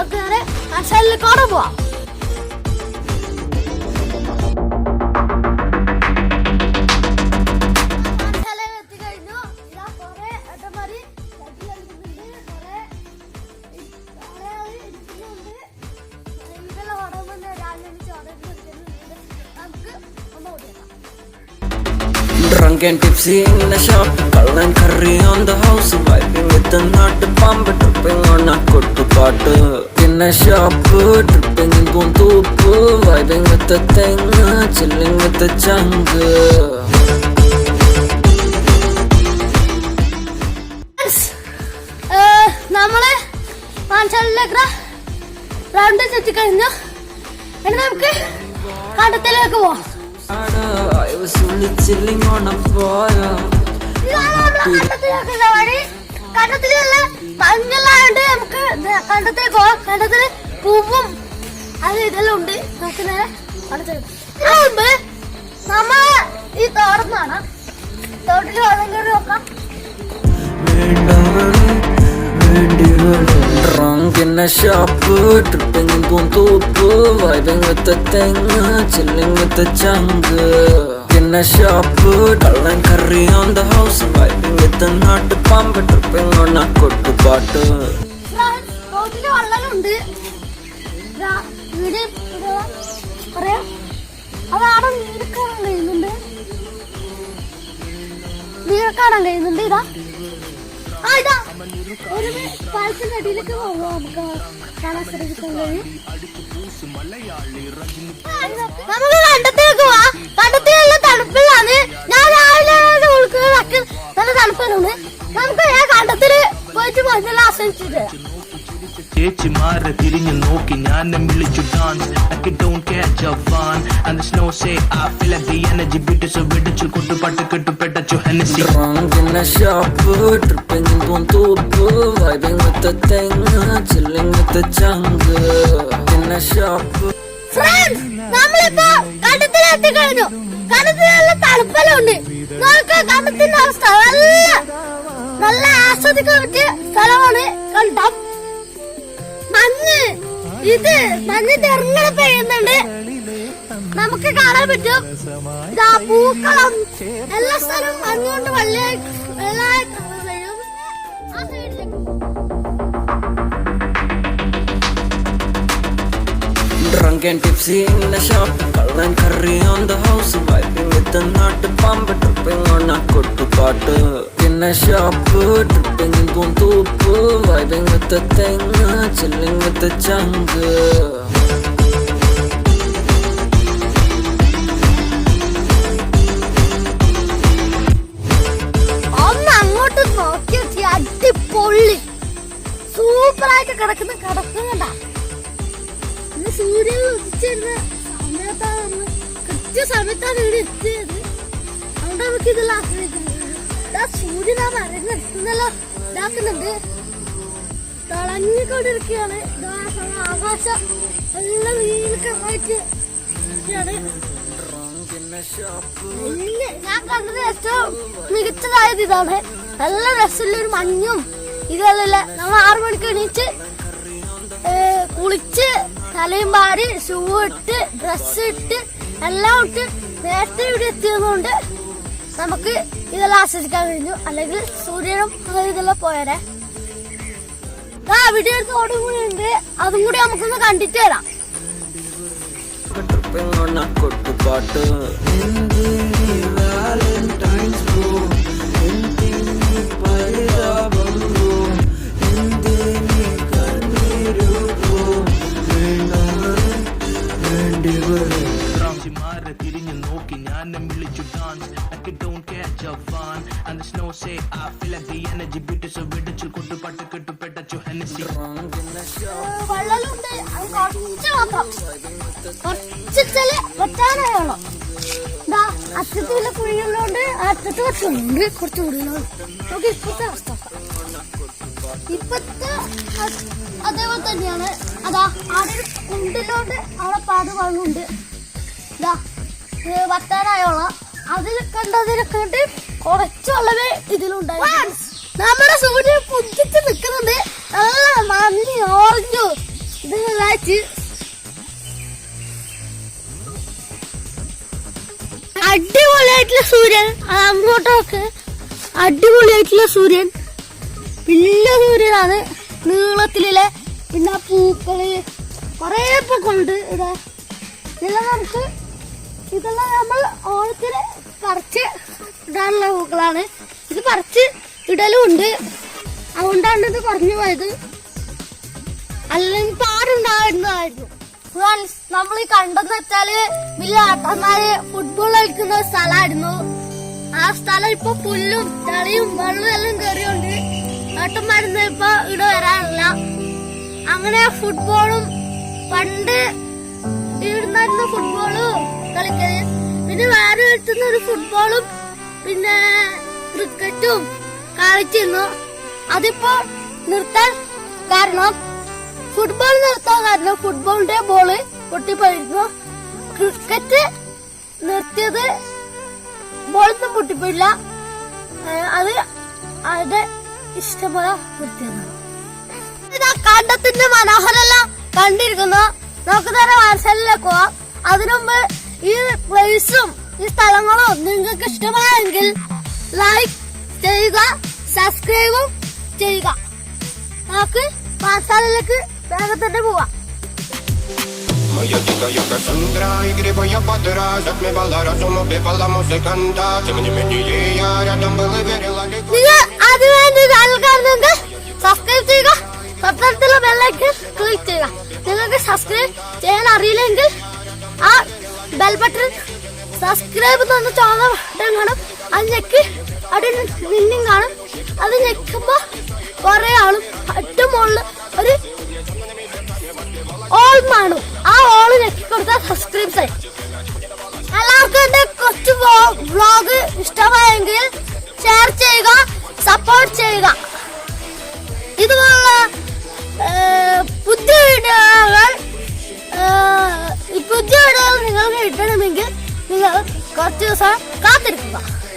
നമുക്ക് നേരെ മനസ്സിലേക്ക് പോവാം Drunk and tipsy in the shop, cull and curry on the house, vibing with the nut. Pump, tripping on. With the thing, chilling with the chunk. Friends, ഏഹ്, നമ്മൾ മാൻചാലിലേക്ക് round ചുറ്റിക്കഴിഞ്ഞു ഇനി നമുക്ക് കണ്ടത്തിലേക്ക് പോവാം കണ്ടത്തിലുള്ള മഞ്ഞെല്ലാണ്ട് ദേ പോവാം കണ്ടത്തിൽ പൂവും അത് ഇതെല്ലാം ഉണ്ട് നമുക്ക് നേരെ മുമ്പ് നമ്മൾ ഈ തോടുന്നാണ് തോട്ടിൽ വെള്ളം കയറി നോക്കാം Drunk in a shop, tripping in Buntupu, vibing with the thing, chilling with the chunk. In a shop, cull and curry on the house, vibing with the nut pump, tripping on a kuttu paatu. തോട്ടിൽ വെള്ളമുണ്ട് ദാ വീട് ഇതാ പറയാം അത് ആടെ വീട് കാണാൻ കഴിയുന്നുണ്ട്. വീട് കാണാൻ കഴിയുന്നുണ്ട്. ഇതാ. ആ ഇതാ. ഒരു പാലത്തിന്റെ അടിയിലേക്ക് പോകാം നമുക്ക്. കാണാൻ ശ്രമിക്കാൻ കഴിയും. നമുക്ക് കണ്ടത്തിലേക്ക് പോവാ കണ്ടത്തിലുള്ള തണുപ്പിലാണ്. ഞാൻ രാവിലെ ഉൾക്കൊക്കെ നല്ല തണുപ്പിലാണ് നമുക്ക് ഞാൻ കണ്ടത്തിൽ പോയിട്ട് മഞ്ഞെല്ലാം ആസ്വദിച്ചിട്ട് വരാം ചേച്ചി മാറി തിരിഞ്ഞു നോക്കി. ഞാൻ വിളിച്ചു dance I don't catch a fun. And the snow say I feel like energy energy beat so വെടിച്ചു കൊട്ടുപാട്ട് കെട്ടുപെട്ടു Hennessy Drunk in a shop, tripping in Buntupu, vibing with the thing, chilling with the chunk. In a shop. Friends നമ്മളിപ്പോ കണ്ടത്തിലെത്തി കഴിഞ്ഞു കണ്ടത്തിൽ നല്ല തണുപ്പെല്ലാം ഉണ്ട് നമുക്ക് കണ്ടത്തിന്റെ അവസ്ഥ. നല്ല നല്ല ആസ്വദിക്കാൻ പറ്റിയ സ്ഥലമാണ് കണ്ടം. ഇത് മഞ്ഞിട്ട് ഇറങ്ങണ പെയ്യുന്നുണ്ട് നമുക്ക് കാണാൻ പറ്റും ഇതാ പൂക്കളം എല്ലാ സ്ഥലവും മഞ്ഞുകൊണ്ട് വെള്ളയായി വെള്ളമായി കാണാൻ ആ സൈഡിലേക്ക് Drunk and tipsy in the shop, cull and curry on the house, vibing with the nut pump, tripping on a kuttu paatu. In a shop, tripping in Buntupu, vibing with the thing, chilling the chunk. ഒന്ന് അങ്ങോട്ട് നോക്കി നോക്കി അടിപൊളി. സൂപ്പറായിട്ട് കിടക്കുന്ന കിടക്കുന്നുണ്ട ഇന്ന് സൂര്യൻ ഉദിച്ചിരുന്ന സമയത്താണ് കൃത്യ സമയത്താണ് ഇവിടെ എത്തിയത്. അതുകൊണ്ട് നമുക്ക് ഇതെല്ലാം ആശ്രയിക്കുന്നത് സൂര്യനാ മരങ്ങൾ എത്തുന്നല്ലോ ഇതാക്കുന്നുണ്ട്. തിളങ്ങിക്കൊണ്ടിരിക്കുകയാണ് ആകാശം. എല്ലാം നീലക്കമായിട്ട് ഇരിക്കുകയാണ്. ഞാൻ കണ്ടത് ഏറ്റവും മികച്ചതായത് ഇതാണ്. നല്ല രസമുള്ള ഒരു മഞ്ഞും ഇതല്ല നമ്മൾ ആറു മണിക്ക് എണീച്ച് കുളിച്ച് തലയും പാടി ഷൂ ഇട്ട് ഡ്രസ് ഇട്ട് എല്ലാം ഇട്ട് നേരത്തെ ഇവിടെ എത്തിയതുകൊണ്ട് നമുക്ക് ഇതെല്ലാം ആസ്വദിക്കാൻ കഴിഞ്ഞു. അല്ലെങ്കിൽ സൂര്യനും ഇതെല്ലാം പോയാലേ ആ വീഡിയോ എടുത്തോടും കൂടി ഉണ്ട്. അതും കൂടി നമുക്കൊന്ന് കണ്ടിട്ട് വരാം. Tripping I feel like the energy beat so വെടിച്ചു കൊട്ടുപാട്ട് കെട്ടുപെട്ടു Hennessy Drunk in a shop, വെള്ളലുണ്ട്. അത് കുറച്ച് മാത്രം. കുറച്ച് ചില വെട്ടാനായുള്ളൂ ഇതാ അറ്റത്ത് വല്ല കുഴികളുണ്ട് അറ്റത്ത് വെച്ചുണ്ട് കുറച്ച് ഉള്ളിലുണ്ട് നമുക്ക് ഇപ്പത്തെ അവസ്ഥ. ഇപ്പത്തെ അതേപോലെ തന്നെയാണ്. അതാ അവിടെ ഒരു കുണ്ടിലോട്ട് അവിടെ പാട് വെള്ളമുണ്ട്. ഇതാ വറ്റാനായോളം അതിൽ കണ്ടതിലൊക്കെ കണ്ട് കുറച്ച് വെള്ളമേ ഇതിലുണ്ടായി നമ്മുടെ സൂര്യൻ പുതിച്ച് നിൽക്കുന്നുണ്ട്. നല്ല മഞ്ഞ ഓറഞ്ചു ഇത് കാച്ച് അടിപൊളിയായിട്ടുള്ള സൂര്യൻ. അങ്ങോട്ടൊക്കെ അടിപൊളിയായിട്ടുള്ള സൂര്യൻ. വലിയ സൂര്യനാണ്. നീളത്തിലെ പിന്നെ പൂക്കൾ. കൊറേ പൂക്കളുണ്ട് ഇവിടെ. ഇതെല്ലാം നമുക്ക് ഇതെല്ലാം നമ്മൾ ഓണത്തിന് പറിച്ച് ഇടാനുള്ള പൂക്കളാണ്. ഇത് പറിച്ച് ഇടലും ഉണ്ട്. അതുകൊണ്ടാണ് ഇത് കുറഞ്ഞു പോയത്. അല്ലെങ്കിൽ പാടുണ്ടായിരുന്നതായിരുന്നു. നമ്മൾ ഈ കണ്ടെന്ന് വെച്ചാൽ വലിയ ആട്ടന്മാര് ഫുട്ബോൾ കളിക്കുന്ന ഒരു സ്ഥലമായിരുന്നു. ആ സ്ഥലം ഇപ്പൊ പുല്ലും ചളിയും വെള്ളവും എല്ലാം കയറിയുണ്ട് ആട്ടന്മാരുന്ന് ഇപ്പൊ ഇവിടെ വരാറില്ല. അങ്ങനെ ഫുട്ബോളും പണ്ട് ഇവിടുന്നായിരുന്നു ഫുട്ബോളും കളിക്കൽ. പിന്നെ വേറെ എടുത്തുന്ന ഒരു ഫുട്ബോളും പിന്നെ ക്രിക്കറ്റും കളിച്ചിരുന്നു. അതിപ്പോ നിർത്താൻ കാരണം ഫുട്ബോൾ നിർത്താൻ കാരണം ഫുട്ബോളിന്റെ ബോൾ പൊട്ടിപ്പോയിരുന്നു. ക്രിക്കറ്റ് നിർത്തിയത് ബോളൊന്നും പൊട്ടിപ്പോയില്ല. അത് അത് ഇഷ്ടപോലെ നിർത്തിയതാണ് ഇതാ കണ്ടത്തിന്റെ മനോഹരല്ല കണ്ടിരിക്കുന്നു. നമുക്ക് തന്നെ വാത്സല്യത്തിലേക്ക് പോവാം. അതിനുമുമ്പ് ഈ പ്ലേസും ഈ സ്ഥലങ്ങളും നിങ്ങൾക്ക് ഇഷ്ടമായെങ്കിൽ ലൈക്ക് ചെയ്യുക സബ്സ്ക്രൈബും ചെയ്യുക നമുക്ക് വാത്സല്യത്തിലേക്ക് വേഗം തന്നെ പോവാം Моя дикая Кассандра, игре я подраз Отмевала разум, убивала музыканта Тем не менее я рядом был и верила легко നിങ്ങൾ ആദ്യമായി ചാനൽ കാണുന്നെങ്കിൽ സബ്സ്ക്രൈബ് ചെയ്യുക തൊട്ടടുത്തുള്ള ബെല്ലൈക്കൻ ക്ലിക്ക് ചെയ്യുക നിങ്ങൾക്ക് സബ്സ്ക്രൈബ് ചെയ്യാൻ അറിയില്ലെങ്കിൽ ആ ബെൽ ബട്ടൺ സബ്സ്ക്രൈബ് തന്ന ചോദ്യം കാണും. അത് ഞെക്കി അവിടെ 是的